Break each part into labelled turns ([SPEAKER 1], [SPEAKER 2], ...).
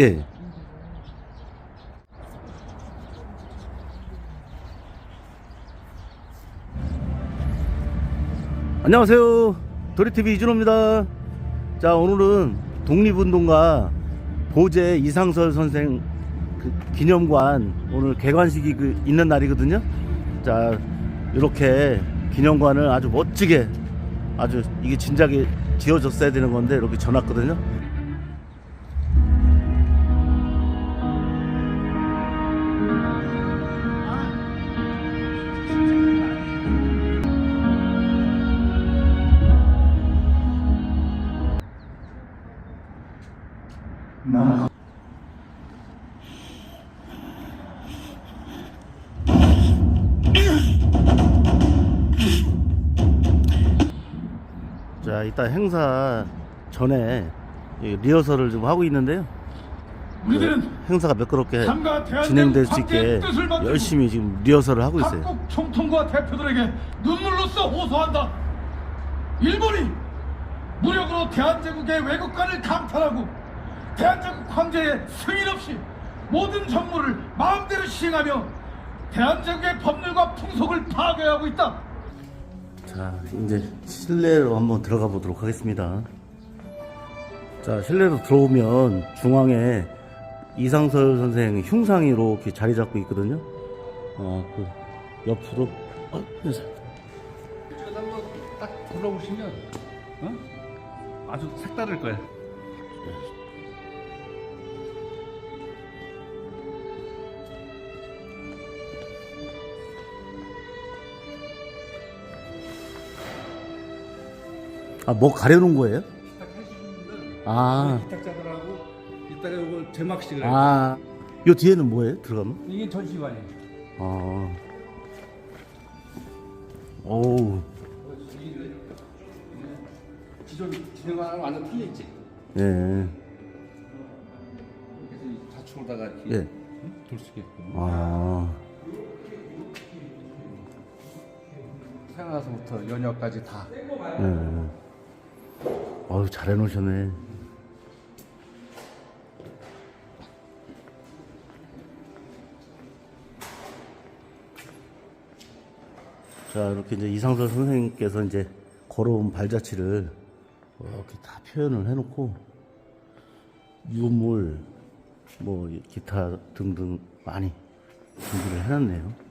[SPEAKER 1] 예. 안녕하세요. 도리TV 이준호입니다. 자, 오늘은 독립운동가 보제 이상설 선생 그 기념관 오늘 개관식이 그 있는 날이거든요. 자, 이렇게 기념관을 아주 멋지게 아주 이게 진작에 지어졌어야 되는 건데 이렇게 전놨거든요. 자, 이따 행사 전에 이 리허설을 좀 하고 있는데요. 그 행사가 매끄럽게 진행될 수 있게 열심히 지금 리허설을 하고 있어요.
[SPEAKER 2] 각국 총통과 대표들에게 눈물로써 호소한다. 일본이 무력으로 대한제국의 외국관을 강탈하고 대한제국 황제의 승인 없이 모든 정무를 마음대로 시행하며 대한제국의 법률과 풍속을 파괴하고 있다.
[SPEAKER 1] 자, 이제 실내로 한번 들어가 보도록 하겠습니다. 자, 실내로 들어오면 중앙에 이상설 선생 흉상이 이렇게 자리 잡고 있거든요. 어, 그 옆으로 어, 그래서
[SPEAKER 3] 한번 딱 돌아보시면 어? 아주 색다를 거야.
[SPEAKER 1] 아, 뭐 가려놓은 거예요?
[SPEAKER 3] 분들
[SPEAKER 1] 아,
[SPEAKER 3] 부탁자들하고 이따가 이거 제막식을 해.
[SPEAKER 1] 아, 요 뒤에는 뭐예요? 들어가면?
[SPEAKER 3] 이게 전시관이에요.
[SPEAKER 1] 아, 오우,
[SPEAKER 3] 기존 진행관랑 완전 틀려 있지.
[SPEAKER 1] 예,
[SPEAKER 3] 그래서 이 좌측으로다가 이렇게
[SPEAKER 1] 예,
[SPEAKER 3] 돌 수 있게끔.
[SPEAKER 1] 아,
[SPEAKER 3] 태어나서부터 연여까지 다.
[SPEAKER 1] 예. 어우, 잘 해놓으셨네. 자, 이렇게 이제 이상설 선생님께서 이제 걸어온 발자취를 이렇게 다 표현을 해놓고, 유물, 뭐, 기타 등등 많이 준비를 해놨네요.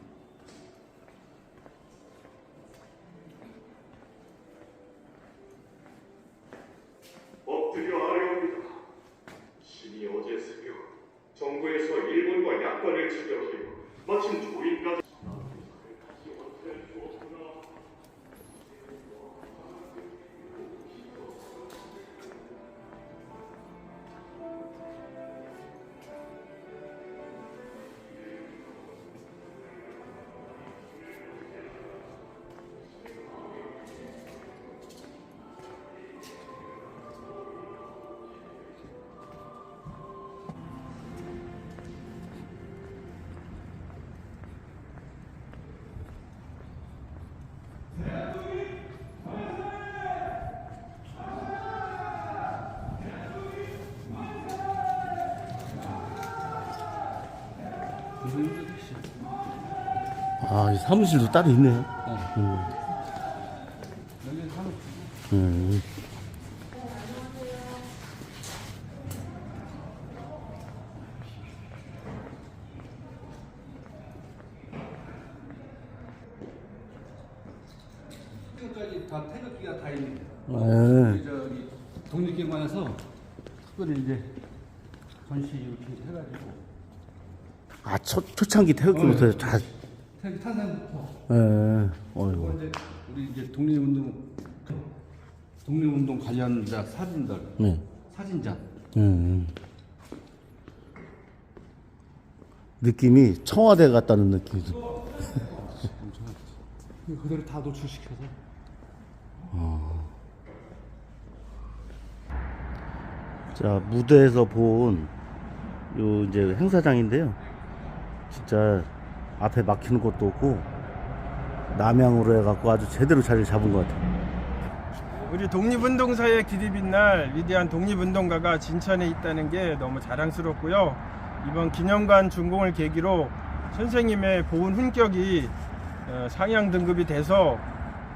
[SPEAKER 4] 엎드려 아뢰옵니다. 신이 어제 새벽 정부에서 일본과 약관을 체결
[SPEAKER 1] 아, 이 사무실도 따로 있네요.
[SPEAKER 3] 여기 사는
[SPEAKER 1] 음.
[SPEAKER 3] 지금까지 다 태극기가 다 있는.
[SPEAKER 1] 네.
[SPEAKER 3] 우리 저기 독립기관에서 특별히 이제 전시 이렇게 해가지고
[SPEAKER 1] 아, 초, 초창기 태극기부터 다,
[SPEAKER 3] 태극기 탄생부터
[SPEAKER 1] 예,
[SPEAKER 3] 그리고
[SPEAKER 1] 어이구.
[SPEAKER 3] 이제 우리 이제 독립운동 독립운동 관련자 사진들
[SPEAKER 1] 네.
[SPEAKER 3] 사진전
[SPEAKER 1] 음. 느낌이 청와대 같다는 느낌이 좀.
[SPEAKER 3] 그대로 다 노출시켜서
[SPEAKER 1] 자, 무대에서 본, 요, 이제 행사장인데요. 진짜 앞에 막히는 것도 없고, 남향으로 해갖고 아주 제대로 자리를 잡은 것 같아요.
[SPEAKER 5] 우리 독립운동사의 길이 빛날 위대한 독립운동가가 진천에 있다는 게 너무 자랑스럽고요. 이번 기념관 준공을 계기로 선생님의 고운 훈격이 어, 상향 등급이 돼서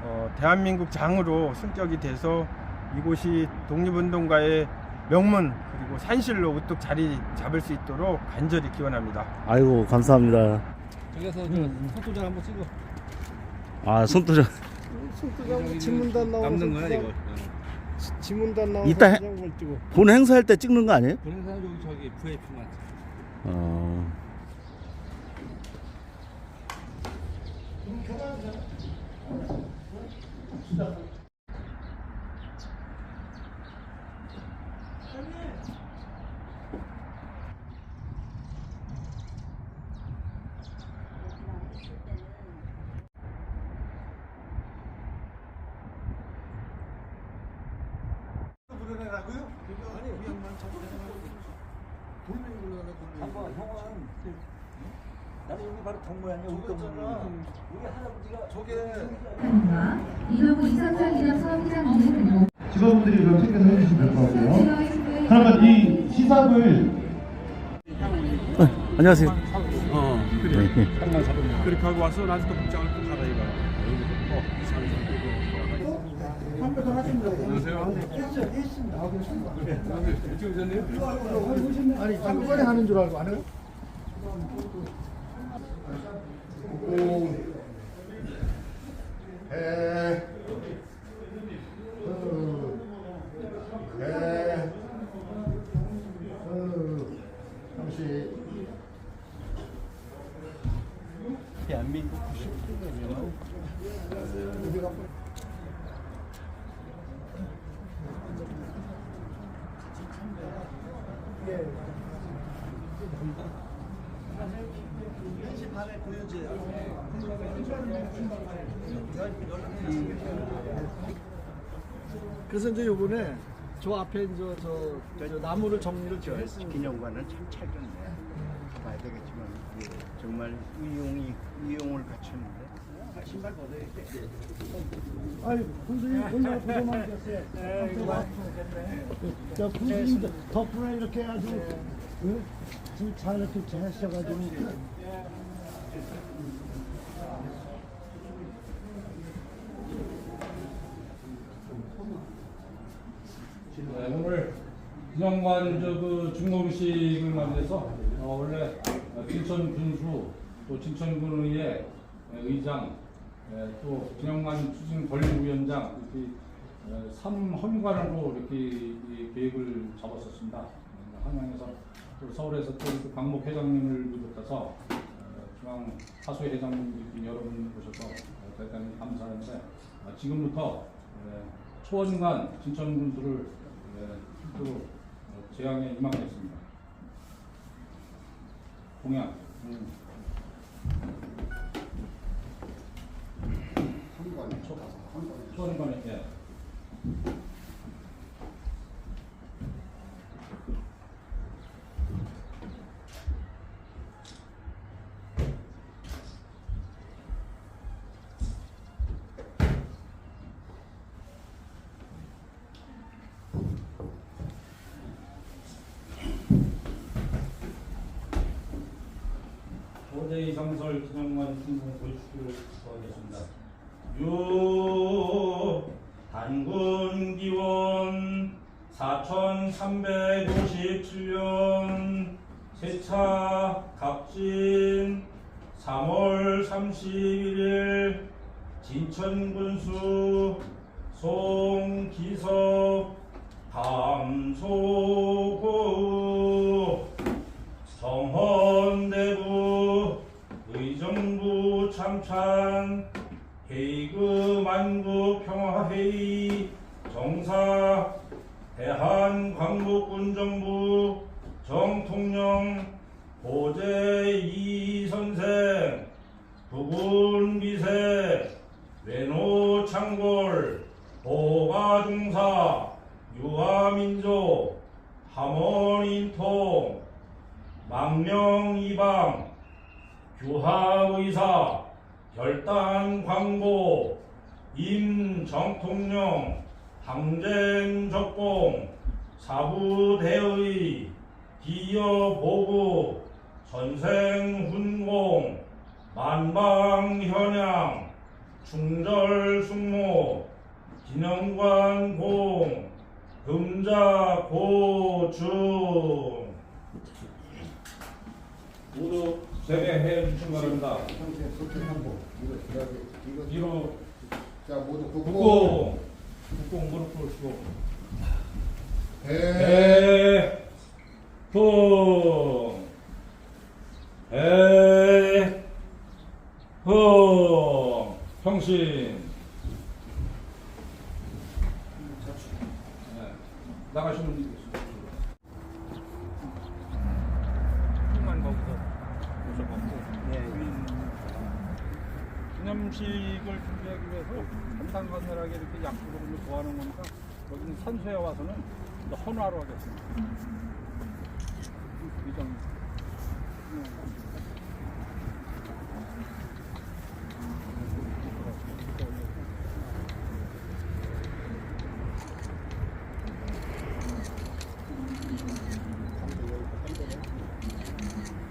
[SPEAKER 5] 어, 대한민국 장으로 승격이 돼서 이곳이 독립운동가의 명문 그리고 산실로 우뚝 자리 잡을 수 있도록 간절히 기원합니다.
[SPEAKER 1] 아이고 감사합니다.
[SPEAKER 6] 저기서 손도장 한번 찍어.
[SPEAKER 1] 아 손도장
[SPEAKER 7] 지문단 나와서
[SPEAKER 6] 남는 거야 이거.
[SPEAKER 7] 지문단 나와서
[SPEAKER 1] 이따 해-
[SPEAKER 7] 찍어.
[SPEAKER 1] 본 행사할 때 찍는 거 아니에요?
[SPEAKER 6] 그런 사람 여기 저기 VIP만.
[SPEAKER 1] 어.
[SPEAKER 8] 이동구 이상철 기념 사업회장님 그리고
[SPEAKER 9] 직원분들이 그럼 챙겨서 해주시면 될 것 같고요. 그러면 이 시삽을
[SPEAKER 1] 어, 안녕하세요.
[SPEAKER 6] 어.
[SPEAKER 1] 네.
[SPEAKER 6] 그렇게 하고 와서 나중에 또 복장을 또 갈아입어. 어,
[SPEAKER 7] 아니 한꺼번에 하는 줄 알고 안 해요? 대한민국 90%면 1시 반에 보여줘요. 그래서 이제 요번에 저 앞에 이제 저, 저 나무를 정리를 지금 했습니다.
[SPEAKER 10] 기념관은 참 찰졌네. 봐야 되겠지만 정말 위용이 위용을 갖췄는데. 아, 신발 벗어야 돼.
[SPEAKER 7] 아유, 군수님 얼마나 고생하셨어요. 네, 고맙습니다. 군수님 덕분에 이렇게 아주 네. 응? 좀잘 이렇게 하셔가지고
[SPEAKER 11] 네, 오늘 기념관 저그 중공식을 맞이해서 어, 원래 어, 진천 군수 또 진천군의회 의장 에, 또 기념관 추진 권리위원장 이렇게 어, 3헌관으로 이렇게 이 계획을 잡았었습니다. 어, 한양에서 또 서울에서 또 이렇게 광목 회장님을 비롯해서 어, 중앙 하수 회장님 이렇게 여러분 오셔서 어, 대단히 어, 지금부터 에, 초원관 진천 군수를 에, 또 어, 재앙에 임하겠습니다. 공약. 음. 초원관에 예. 고대 이상설 기념관 신공 보시기를 구하겠습니다. 유 단군 기원 4357년 세차 갑진 3월 31일 진천군수 송기석 감소구 정헌대부 참찬 헤이그 만국 평화회의 정사 대한 광복군 정부 정통령 고재 이선생 부군 비세 외노 창골 보가 중사 유아민족 함원인통 망명이방 규하의사 결단광고 임정통령 항쟁 적봉 사부대의 기여 보고 선생 훈공 만방 현양 충절 숙모 기념관 공 금자 고중. 모두 세배해 주신 바랍니다. 뒤로
[SPEAKER 9] 자 모두
[SPEAKER 11] 국공. 국공. 무릎 꿇으시고.
[SPEAKER 9] 배
[SPEAKER 11] 해풍 해풍 평신. 네. 나가시면 되겠습니다. 조금만 거기서 오셔갖고 기념식을 준비하기 위해서 간단간단하게 이렇게 약속으로 도와는 거니까 여기는 선수에 와서는 헌화로 하겠습니다. 이정도.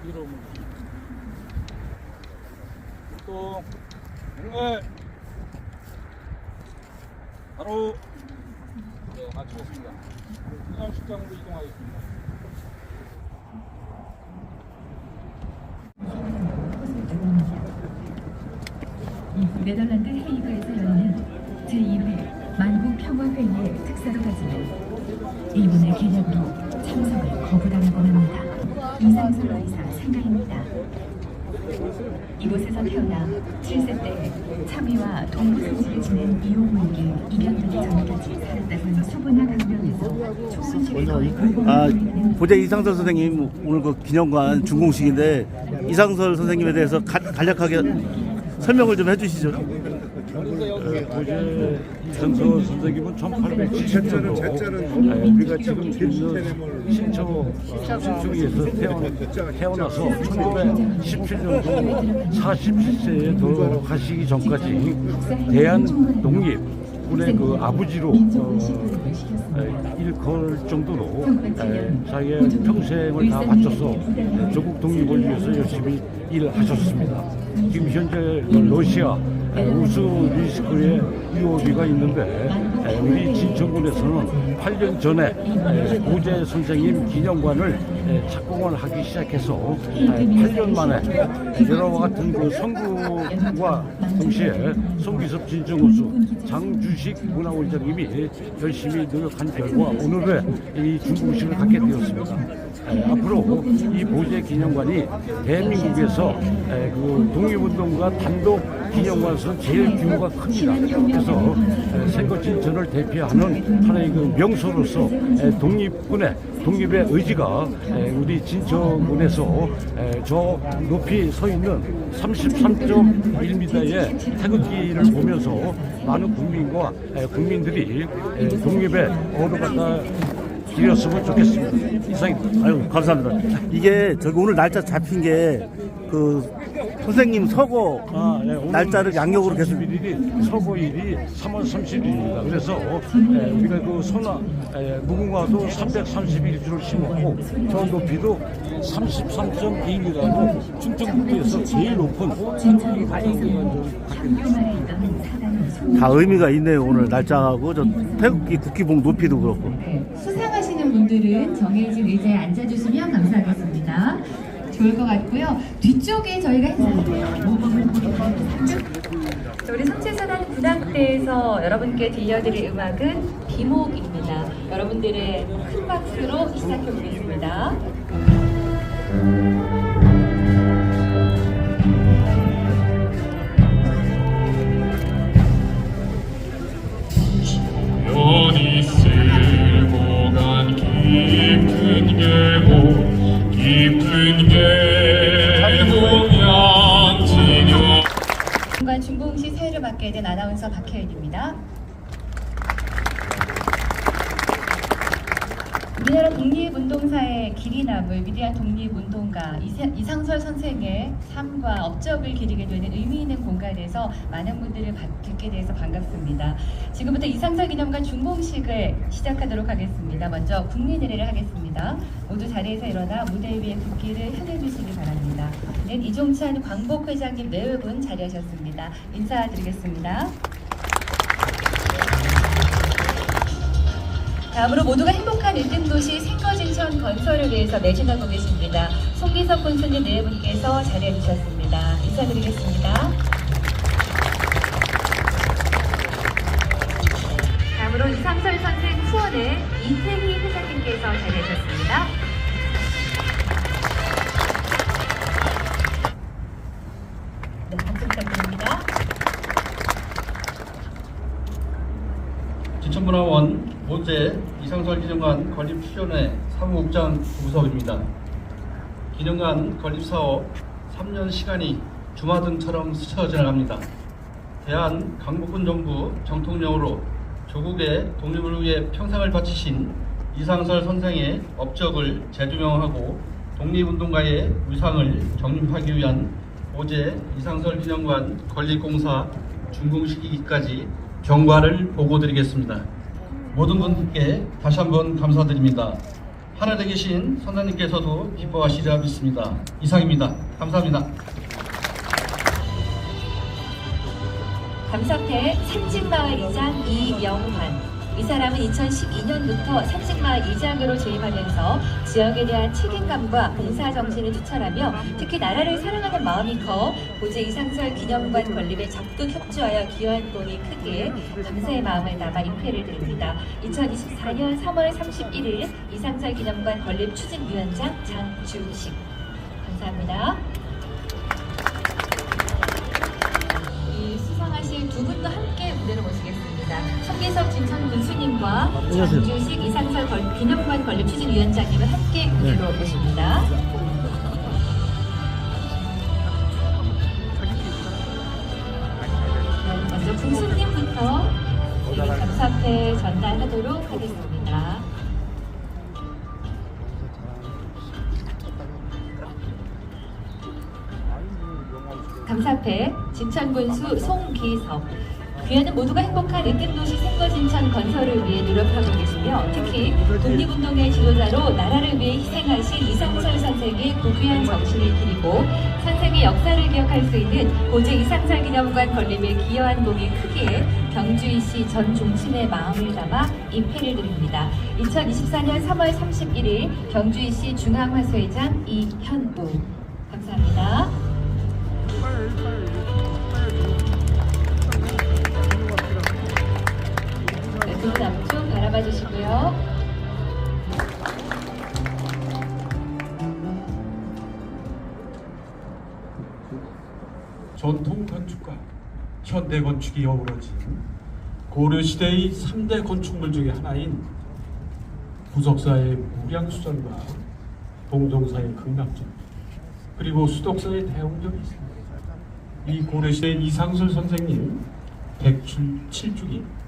[SPEAKER 11] 이러면 또 네. 바로 네, 마치겠습니다. 기념식장으로 이동하겠습니다.
[SPEAKER 8] 네덜란드 헤이그에서 열리는 제2회 만국 평화회의의 특사로 가지는 이분의 개념으로 참석을 거부당하고 맙니다. 이상솔 의사 생가입니다. 이곳에서 태어나 7세 때 참의와 동부생지를 지낸 이호구에게 이변되기 전까지 살았다는 수분화 강변에서 총무실에서
[SPEAKER 1] 아, 보재 이상설 선생님 오늘 그 기념관 준공식인데 이상설 선생님에 대해서 가- 간략하게 설명을 좀 해주시죠.
[SPEAKER 6] 이상서 선생님은 1870년도 우리가 지금 있는 신청 신청에서 태어나, 태어나서 1917년도 47세에 돌아가시기 전까지 대한 독립 군의 그 아버지로 어, 에, 일컬 정도로 에, 자기의 평생을 다 바쳐서 에, 조국 독립을 위해서 열심히 일하셨습니다. 지금 현재 그 러시아 에, 우수 리스크의 유오비가 있는데 에, 우리 진천군에서는 8년 전에 에, 고재 선생님 기념관을 에, 착공을 하기 시작해서 에, 8년 만에 여러와 같은 그 성구와 동시에 송기섭 진정우수 장주식 문화원장님이 열심히 노력한 결과 오늘의 이 중공식을 갖게 되었습니다. 에, 앞으로 이 보재 기념관이 대한민국에서 에, 그 독립운동가 단독 기념관에서 제일 규모가 큽니다. 그래서 에, 생거 진천을 대표하는 하나의 그 명소로서 에, 독립군의 독립의 의지가 에, 우리 진천군에서 에, 저 높이 서 있는 33.1m의 태극기를 보면서 많은 국민과 에, 국민들이 에, 독립의 어루가 길었으면 좋겠습니다. 이상입니다.
[SPEAKER 1] 아유 감사합니다. 이게 저기 오늘 날짜 잡힌 게 그 선생님 서거
[SPEAKER 6] 아, 네, 오늘
[SPEAKER 1] 날짜를 양력으로 계속
[SPEAKER 6] 31일이 서거일이 3월 30일입니다. 그래서 에, 우리가 그 소나 에, 무궁화도 331주를 심었고 저 높이도 33.2m라고 충청북도에서 제일 높은 갖게 됐습니다.
[SPEAKER 1] 다 의미가 있네요. 오늘 날짜하고 저 태극기 국기봉 높이도 그렇고.
[SPEAKER 8] 수상하시는 분들은 정해진 의자에 앉아주시면 감사하겠습니다. 좋을 것 같고요. 뒤쪽에 저희가
[SPEAKER 12] 우리 성체사단 구당대에서 여러분께 들려드릴 음악은 비목입니다. 여러분들의 큰 박수로 시작해 보겠습니다. 박혜은입니다. 우리나라 독립운동 운동사의 길이 남을 위대한 독립운동가 이상설 선생의 삶과 업적을 기리게 되는 의미 있는 공간에서 많은 분들을 봐- 뵙게 돼서 반갑습니다. 지금부터 이상설 기념관 준공식을 시작하도록 하겠습니다. 먼저 국민의례를 하겠습니다. 모두 자리에서 일어나 무대 위에 국기를 향해 주시기 바랍니다. 는 이종찬 광복회장님 네분 자리하셨습니다. 인사드리겠습니다. 다음으로 모두가 행복한 1등 도시 생거진천 건설을 위해서 매진하고 계십니다. 송기석 군수님 네 분께서 자리해 주셨습니다. 인사드리겠습니다. 다음으로 이상설 선생 후원의 이태희 회장님께서 자리해 주셨습니다.
[SPEAKER 13] 건립 추전회 사무국장 우석입니다. 기념관 건립 사업 3년 시간이 주마등처럼 스쳐 지나갑니다. 대한 강복군 정부 정통령으로 조국의 독립을 위해 평생을 바치신 이상설 선생의 업적을 재조명하고 독립운동가의 위상을 정립하기 위한 모제 이상설 기념관 건립공사 준공식이기까지 경과를 보고드리겠습니다. 모든 분들께 다시 한번 감사드립니다. 하늘에 계신 선생님께서도 기뻐하시리라 믿습니다. 이상입니다. 감사합니다.
[SPEAKER 12] 감사패 산직마을 이장 이영환. 이 사람은 2012년부터 산직마을 이장으로 재임하면서 지역에 대한 책임감과 봉사 정신을 추천하며 특히 나라를 사랑하는 마음이 커 고제 이상설 기념관 건립에 적극 협조하여 기여한 공이 크기에 감사의 마음을 담아 입회를 드립니다. 2024년 3월 31일 이상설 기념관 건립 추진위원장 장주식. 감사합니다. 이 수상하실 두 분도 함께 무대로 모시겠습니다. 송기석 진천 군수님과
[SPEAKER 1] 안녕하세요.
[SPEAKER 12] 장주식 이상설 걸- 기념관 건립 추진위원장님을 함께 무대로. 네, 먼저 군수님부터 이 감사패 전달하도록 하겠습니다. 감사패 진천군수 송기석 귀하는 모두가 행복한 으뜸도시 생거진천 건설을 위해 노력하고 계시며 특히 독립운동의 지도자로 나라를 위해 희생하신 이상설 선생의 고귀한 정신을 기리고 선생의 역사를 기억할 수 있는 고제 이상설 기념관 건립에 기여한 공이 크기에 경주이시 전 종친의 마음을 담아 입회를 드립니다. 2024년 3월 31일 경주이시 중앙화수회장 이현우 감사합니다. 두분 앞쪽 바라봐 주시고요.
[SPEAKER 14] 전통 건축과 현대 건축이 어우러진 고려시대의 3대 건축물 중에 하나인 부석사의 무량수전과 동동사의 극락전 그리고 수덕사의 대웅전이 있습니다. 이 고려시대 이상설 선생님 107주기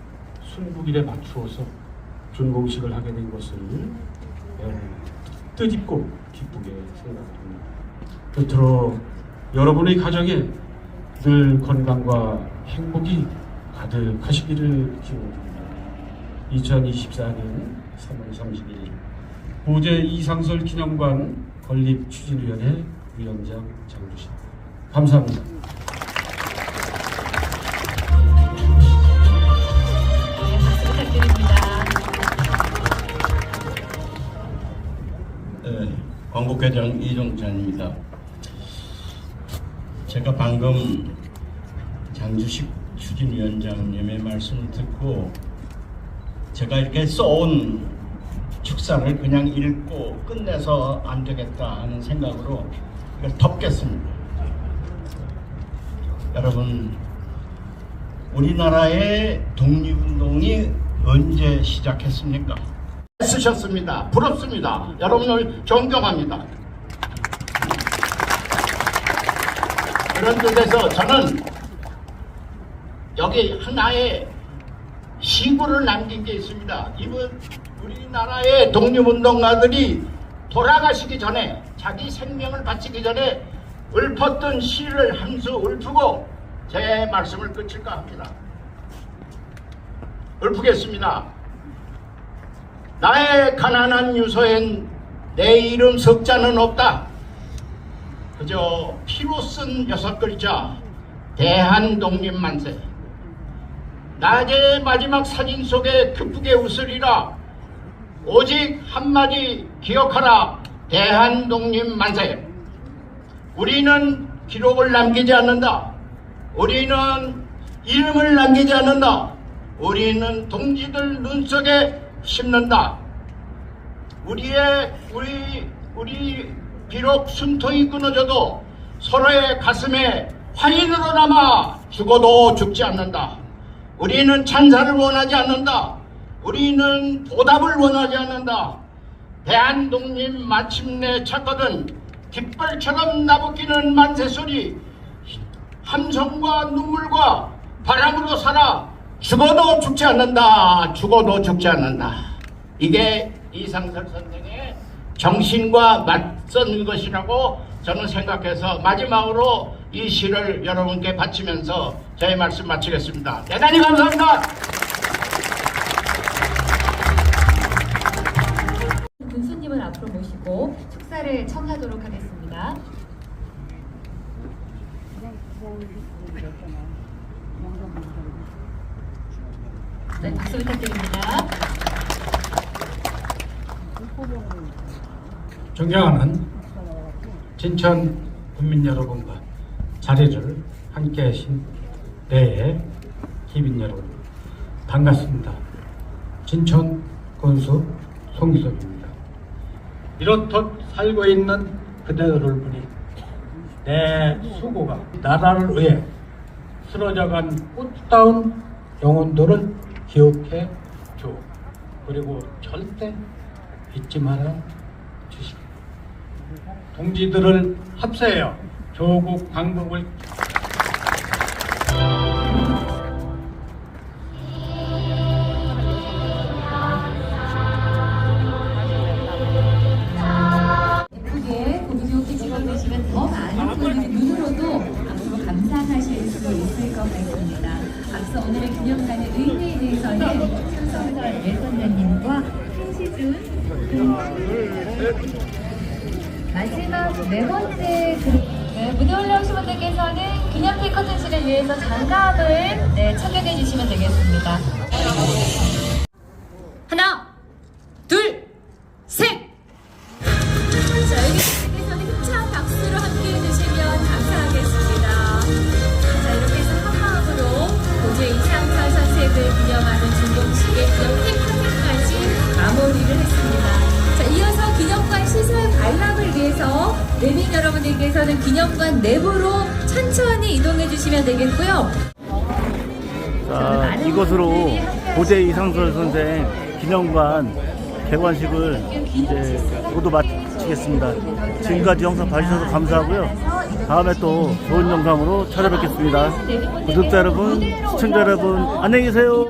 [SPEAKER 14] 순국일에 맞추어서 준공식을 하게 된 것을 예, 뜻깊고 기쁘게 생각합니다. 끝으로 여러분의 가정에 늘 건강과 행복이 가득하시기를 기원합니다. 2024년 3월 31일 고제 이상설 기념관 건립 추진위원회 위원장 장주식 감사합니다.
[SPEAKER 15] 광복회장 이종찬입니다. 제가 방금 장주식 추진위원장님의 말씀을 듣고 제가 이렇게 써온 축사를 그냥 읽고 끝내서 안 되겠다 하는 생각으로 이걸 덮겠습니다. 여러분, 우리나라의 독립운동이 언제 시작했습니까? 쓰셨습니다. 부럽습니다. 여러분을 존경합니다. 그런 뜻에서 저는 여기 하나의 시구를 남긴 게 있습니다. 이분 우리나라의 독립운동가들이 돌아가시기 전에 자기 생명을 바치기 전에 읊었던 시를 한 수 읊고 제 말씀을 끝일까 합니다. 읊겠습니다. 나의 가난한 유서엔 내 이름 석자는 없다. 그저 피로 쓴 여섯 글자 대한독립만세. 낮의 마지막 사진 속에 기쁘게 웃으리라. 오직 한마디 기억하라. 대한독립만세. 우리는 기록을 남기지 않는다. 우리는 이름을 남기지 않는다. 우리는 동지들 눈 속에 심는다. 우리의 우리 우리 비록 숨통이 끊어져도 서로의 가슴에 화인으로 남아 죽어도 죽지 않는다. 우리는 찬사를 원하지 않는다. 우리는 보답을 원하지 않는다. 대한독립 마침내 찾거든 깃발처럼 나부끼는 만세소리 함성과 눈물과 바람으로 살아 죽어도 죽지 않는다. 죽어도 죽지 않는다. 이게 이상설 선생의 정신과 맞선 것이라고 저는 생각해서 마지막으로 이 시를 여러분께 바치면서 저의 말씀 마치겠습니다. 대단히 감사합니다.
[SPEAKER 12] 군수님을 앞으로 모시고 축사를 청하도록 하겠습니다. 네, 박수 부탁드립니다.
[SPEAKER 14] 존경하는 진천 국민 여러분과 자리를 함께 하신 대의 기빈 여러분 반갑습니다. 진천 군수 송기섭입니다. 이렇듯 살고 있는 그대들을 보니 내 수고가 나라를 위해 쓰러져간 꽃다운 영혼들을 기억해 줘. 그리고 절대 잊지 말아 주시고 동지들을 합세하여 조국 광복을
[SPEAKER 1] 기념관 개관식을 이제 모두 마치겠습니다. 지금까지 영상 봐주셔서 감사하고요. 다음에 또 좋은 영상으로 찾아뵙겠습니다. 구독자 여러분, 시청자 여러분, 안녕히 계세요.